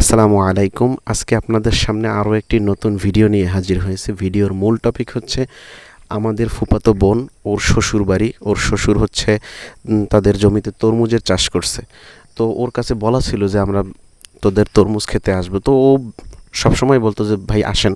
আসসালামু আলাইকুম। আজকে আপনাদের সামনে আরও একটি নতুন ভিডিও নিয়ে হাজির হয়েছে। ভিডিওর মূল টপিক হচ্ছে আমাদের ফুপাতো বোন, ওর শ্বশুর বাড়ি। ওর শ্বশুর হচ্ছে তাদের জমিতে তরমুজের চাষ করছে। তো ওর কাছে বলা ছিল যে আমরা তোদের তরমুজ খেতে আসব। তো ও সবসময় বলতো যে, ভাই, আসেন।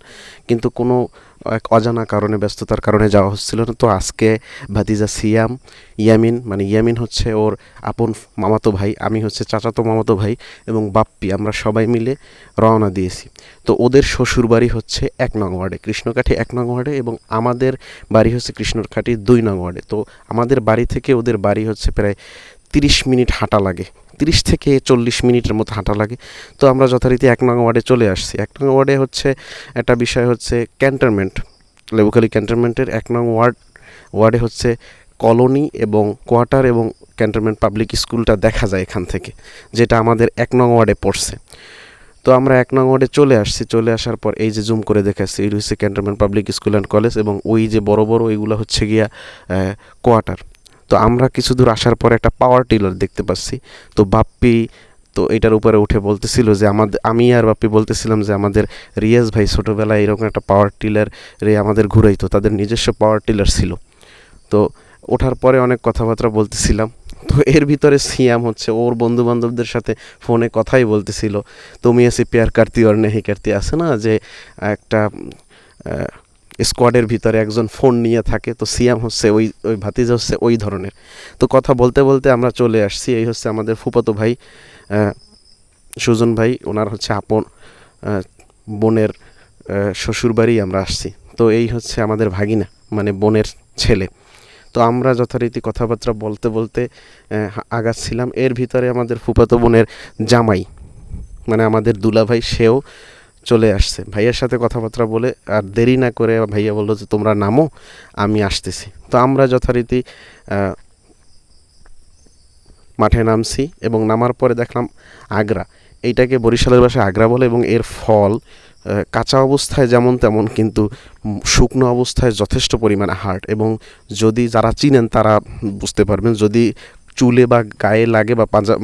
কিন্তু কোনো এক অজানা কারণে, ব্যস্ততার কারণে যাওয়া হচ্ছিল না। তো আজকে ভাতিজা সিয়াম, ইয়ামিন মানে ইয়ামিন হচ্ছে ওর আপন মামাতো ভাই, আমি হচ্ছে চাচাতো মামাতো ভাই এবং বাপ্পি, আমরা সবাই মিলে রওনা দিয়েছি। তো ওদের শ্বশুর বাড়ি হচ্ছে এক নং ওয়ার্ডে, কৃষ্ণকাঠি এক নং ওয়ার্ডে এবং আমাদের বাড়ি হচ্ছে কৃষ্ণকাঠি দুই নং ওয়ার্ডে। তো আমাদের বাড়ি থেকে ওদের বাড়ি হচ্ছে প্রায় তিরিশ মিনিট হাঁটা লাগে। তিরিশ থেকে চল্লিশ মিনিটের মতো হাঁটা লাগে। তো আমরা যথারীতি এক নং ওয়ার্ডে চলে আসছি। এক নং ওয়ার্ডে হচ্ছে একটা বিষয় হচ্ছে ক্যান্টনমেন্ট। লেবুখালী ক্যান্টনমেন্টের এক নং ওয়ার্ড, ওয়ার্ডে হচ্ছে কলোনি এবং কোয়ার্টার এবং ক্যান্টনমেন্ট পাবলিক স্কুলটা দেখা যায় এখান থেকে, যেটা আমাদের এক নং ওয়ার্ডে পড়ছে। তো আমরা এক নং ওয়ার্ডে চলে আসছি। চলে আসার পর এই যে জুম করে দেখাচ্ছি এই হচ্ছে cantonment public school and college এবং ওই যে বড় বড় ওইগুলো হচ্ছে গিয়া কোয়ার্টার। তো আমরা কিছু দূর আসার পরে একটা পাওয়ার টিলার দেখতে পাচ্ছি। তো বাপ্পি, তো এটার উপরে উঠে বলতেছিল যে আমাদের আমি আর বাপ্পি বলতেছিলাম যে আমাদের রিয়াজ ভাই ছোটোবেলায় এরকম একটা পাওয়ার টিলার রে আমাদের ঘুরাইতো, তাদের নিজস্ব পাওয়ার টিলার ছিল। তো ওঠার পরে অনেক কথাবার্তা বলতেছিলাম। তো এর ভিতরে সিয়াম হচ্ছে, ওর বন্ধু বান্ধবদের সাথে ফোনে কথাই বলতেছিল, তুমি এসে পেয়ার কার্তি আর নেহি আছে না যে একটা স্কোয়াডের ভিতরে একজন ফোন নিয়ে থাকে, তো সিয়াম হচ্ছে ওই ওই ভাতিজা হচ্ছে ওই ধরনের। তো কথা বলতে বলতে আমরা চলে আসছি, এই হচ্ছে আমাদের ফুপাতো ভাই সুজন ভাই, ওনার হচ্ছে আপন বোনের শ্বশুরবাড়ি আমরা আসছি। তো এই হচ্ছে আমাদের ভাগিনা মানে বোনের ছেলে। তো আমরা যথারীতি কথাবার্তা বলতে বলতে আগাচ্ছিলাম। এর ভিতরে আমাদের ফুপাতো বোনের জামাই মানে আমাদের দুলাভাই, সেও চলে আসছে। ভাইয়ের সাথে কথাবার্তা বলে আর দেরি না করে ভাইয়া বলল যে, তোমরা নামো, আমি আসতেছি। তো আমরা যথারীতি মাঠে নামছি এবং নামার পরে দেখলাম আগ্রা। এইটাকে বরিশালের ভাষায় আগ্রা বলে এবং এর ফল কাঁচা অবস্থায় যেমন তেমন, কিন্তু শুকনো অবস্থায় যথেষ্ট পরিমাণে হার্ড এবং যদি যারা চিনেন তারা বুঝতে পারবেন, যদি চুলে বা গায়ে লাগে বা পাঞ্জা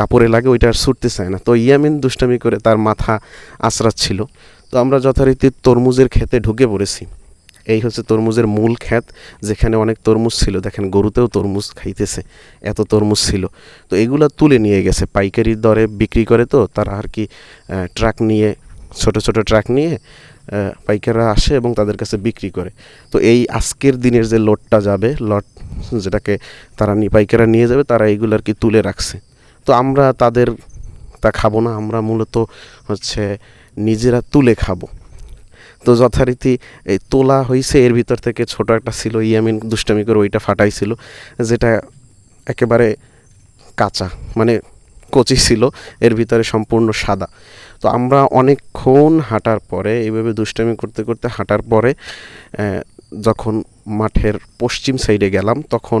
কাপড়ে লাগে, ওইটা আর ছুটতে চায় না। তো ইয়ামিন দুষ্টামি করে তার মাথা আঁচড়াচ্ছিল তো আমরা যথারীতি তরমুজের ক্ষেতে ঢুকে পড়েছি। এই হচ্ছে তরমুজের মূল ক্ষেত, যেখানে অনেক তরমুজ ছিল। দেখেন, গরুতেও তরমুজ খাইতেছে, এত তরমুজ ছিল। তো এগুলো তুলে নিয়ে গেছে পাইকারি দরে বিক্রি করে তো, তারা আর কি ট্রাক নিয়ে, ছোট ছোট ট্রাক নিয়ে পাইকাররা আসে এবং তাদের কাছে বিক্রি করে। তো এই আজকের দিনের যে লটটা যাবে, লট যেটাকে তারা পাইকাররা নিয়ে যাবে, তারা এইগুলো আর কি তুলে রাখছে। তো আমরা তাদের তা খাব না, আমরা মূলত হচ্ছে নিজেরা তুলে খাব। তো যথারীতি এই তোলা হয়েছে এর ভিতর থেকে ছোট একটা ছিল, ইয়ামিন দুষ্টামি করে ওইটা ফাটাইছিল, যেটা একেবারে কাঁচা মানে কচি ছিল, এর ভিতরে সম্পূর্ণ সাদা। তো আমরা অনেকক্ষণ হাঁটার পরে, এইভাবে দুষ্টামি করতে করতে হাঁটার পরে যখন মাঠের পশ্চিম সাইডে গেলাম, তখন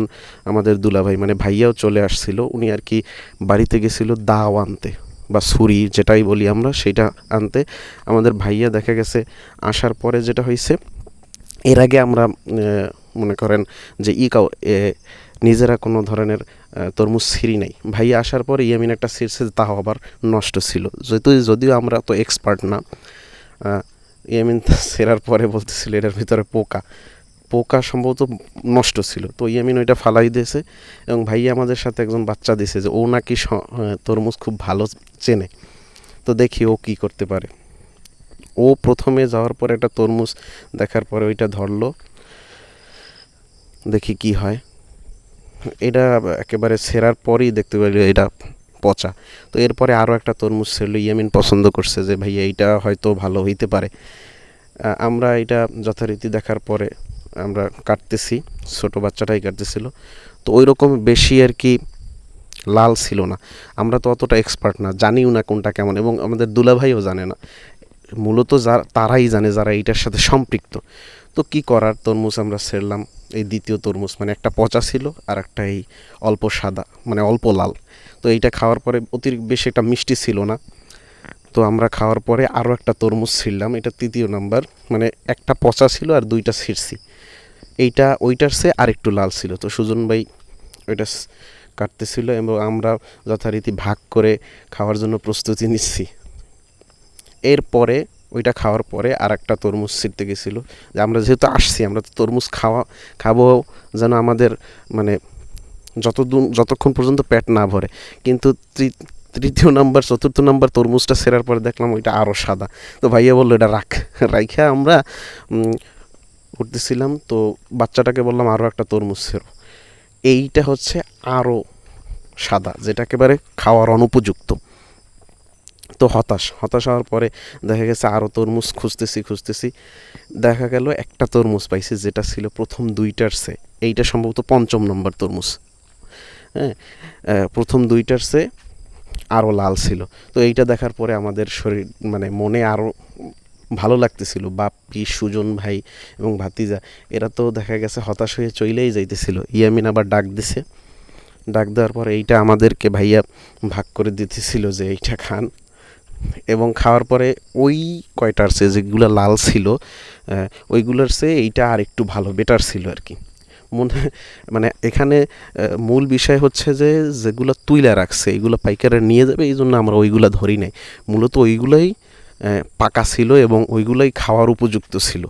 আমাদের দুলাভাই মানে ভাইয়াও চলে আসছিল, উনি আর কি বাড়িতে গেছিল দাও আনতে বা ছুরি যেটাই বলি আমরা সেটা আনতে। আমাদের ভাইয়া দেখা গেছে আসার পরে যেটা হয়েছে এর আগে আমরা মনে করেন যে ই কাউ নিজেরা কোনো ধরনের তরমুজ ছিঁড়ি নাই। ভাইয়া আসার পরে ইয়ামিন একটা ছিঁড়ছে, তাও আবার নষ্ট ছিল। যেহেতু যদিও আমরা তো এক্সপার্ট না ইয়ামিন ছেঁড়ার পরে বলতেছিল, এটার ভিতরে পোকা। পোকা সম্ভবত নষ্ট ছিল। তো ইয়ামিন ওইটা ফালাই দিয়েছে এবং ভাইয়া আমাদের সাথে একজন বাচ্চা দিয়েছে যে ও নাকি তরমুজ খুব ভালো চেনে। তো দেখি ও কি করতে পারে। ও প্রথমে যাওয়ার পরে একটা তরমুজ দেখার পরে ওইটা ধরলো। দেখি কি হয়। এটা একেবারে সেরার পরেই দেখতে পারি এটা পচা। তো এরপরে আরও একটা তরমুজ ছিল ইয়ামিন পছন্দ করছে যে ভাইয়া এইটা হয়তো ভালো হইতে পারে। আমরা এটা যথারীতি দেখার পরে আমরা কাটতেছি, ছোট বাচ্চাটাই কাটতেছিল। তো ওই রকম বেশি আর কি লাল ছিল না। আমরা তো অতটা এক্সপার্ট না, জানিও না কোনটা কেমন এবং আমাদের দুলাভাইও জানে না। মূলত যারা তারাই জানে যারা এইটার সাথে সম্পৃক্ত। তো কি করার? তরমুজ আমরা ছেড়লাম, এই দ্বিতীয় তরমুজ। মানে একটা পচা ছিল আর একটা এই অল্প সাদা মানে অল্প লাল। তো এইটা খাওয়ার পরে অতিরিক্ত বেশি একটা মিষ্টি ছিল না। তো আমরা খাওয়ার পরে আরও একটা তরমুজ ছিঁড়লাম, এটা তৃতীয় নাম্বার। মানে একটা পচা ছিল আর দুইটা ছিঁড়ছি। এইটা, ওইটার সে আরেকটু লাল ছিল। তো সুজন ভাই ওইটা কাটতেছিল এবং আমরা যথারীতি ভাগ করে খাওয়ার জন্য প্রস্তুতি নিচ্ছি। এরপরে, ওইটা খাওয়ার পরে আর একটা তরমুজ ছিঁড়তে গেছিল। যে আমরা যেহেতু আসছি, আমরা তো তরমুজ খাওয়া, খাব যেন আমাদের মানে যতদূর, যতক্ষণ পর্যন্ত পেট না ভরে। কিন্তু তৃতীয় নাম্বার, চতুর্থ নাম্বার তরমুজটা সেরার পরে দেখলাম ওইটা আরও সাদা। তো ভাইয়া বলল, এটা রাখ, রাইখা আমরা উঠতেছিলাম, তো বাচ্চাটাকে বললাম আরও একটা তরমুজ ছেড়ো। এইটা হচ্ছে আরও সাদা, যেটা একেবারে খাওয়ার অনুপযুক্ত। তো হতাশ হতাশ হওয়ার পরে দেখা গেছে আরও তরমুজ খুঁজতেছি খুঁজতেছি। দেখা গেল একটা তরমুজ পাইছি, যেটা ছিল প্রথম দুইটার সে এইটা সম্ভবত পঞ্চম নম্বর তরমুজ। হ্যাঁ প্রথম দুইটার সে আরও লাল ছিল। তো এইটা দেখার পরে আমাদের শরীর মানে মনে আরও ভালো লাগতেছিল। বাপ্পি, সুজন ভাই এবং ভাতিজা, এরা তো দেখা গেছে হতাশ হয়ে চইলেই যাইতেছিল। ইয়ামিন আবার ডাক দিছে। ডাক দেওয়ার পরে এইটা আমাদেরকে ভাইয়া ভাগ করে দিতেছিল যে এইটা খান। এবং খাওয়ার পরে ওই কয়টার সে যেগুলো লাল ছিল ওইগুলোর সে এইটা আর একটু ভালো বেটার ছিল আর কি। মনে মানে এখানে মূল বিষয় হচ্ছে যে যেগুলো তুইলা রাখছে এইগুলো পাইকারে নিয়ে যাবে এই জন্য আমরা ওইগুলো ধরি নাই। মূলত ওইগুলোই পাকা ছিল এবং ওইগুলোই খাওয়ার উপযুক্ত ছিল।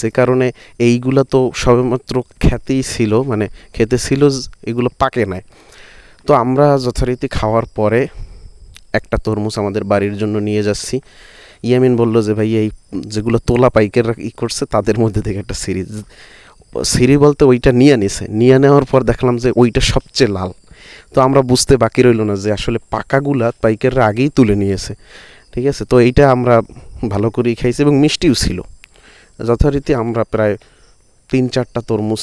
যে কারণে এইগুলো তো সবেমাত্র খ্যাতেই ছিল মানে খেতে ছিল, এগুলো পাকে নাই। তো আমরা যথারীতি খাওয়ার পরে একটা তরমুজ আমাদের বাড়ির জন্য নিয়ে যাচ্ছি। ইয়ামিন বলল যে ভাই এই যেগুলো তোলা পাইকাররা ই করছে, তাদের মধ্যে থেকে একটা সিরিজ সিরি বলতে ওইটা নিয়ে নিছে। নিয়ে নেওয়ার পর দেখলাম যে, ওইটা সবচেয়ে লাল। তো আমরা বুঝতে বাকি রইল না যে, আসলে পাকাগুলা পাইকাররা আগেই তুলে নিয়েছে। ঠিক আছে? তো এইটা আমরা ভালো করেই খাইছি এবং মিষ্টিও ছিল। যথারীতি আমরা প্রায় তিন চারটা তরমুজ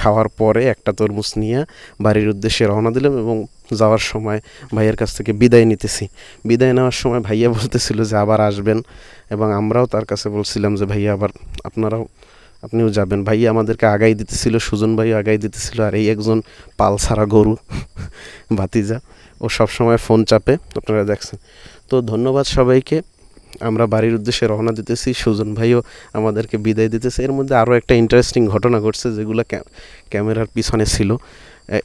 খাওয়ার পরে একটা তরমুজ নিয়ে বাড়ির উদ্দেশ্যে রওনা দিলাম এবং যাওয়ার সময় ভাইয়ের কাছ থেকে বিদায় নিতেছি। বিদায় নেওয়ার সময় ভাইয়া বলতেছিল যে আবার আসবেন এবং আমরাও তার কাছে বলছিলাম যে ভাইয়া আবার আপনারাও আপনিও যাবেন। ভাইয়া আমাদেরকে আগাই দিতেছিল, সুজন ভাই আগাই দিতেছিল, আর এই একজন পাল ছাড়া গরু, ভাতিজা, ও সব সময় ফোন চাপে, আপনারা দেখছেন। তো ধন্যবাদ সবাইকে, আমরা বাড়ির উদ্দেশ্যে রওনা দিতেছি, সুজন ভাইও আমাদেরকে বিদায় দিতেছে। এর মধ্যে আরও একটা ইন্টারেস্টিং ঘটনা ঘটছে যেগুলো ক্যামেরার পিছনে ছিল।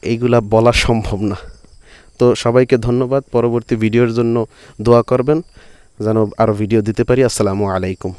এইগুলা বলা সম্ভব না। তো সবাইকে ধন্যবাদ, পরবর্তী ভিডিওর জন্য দোয়া করবেন, যেন আরও ভিডিও দিতে পারি। আসসালামু আলাইকুম।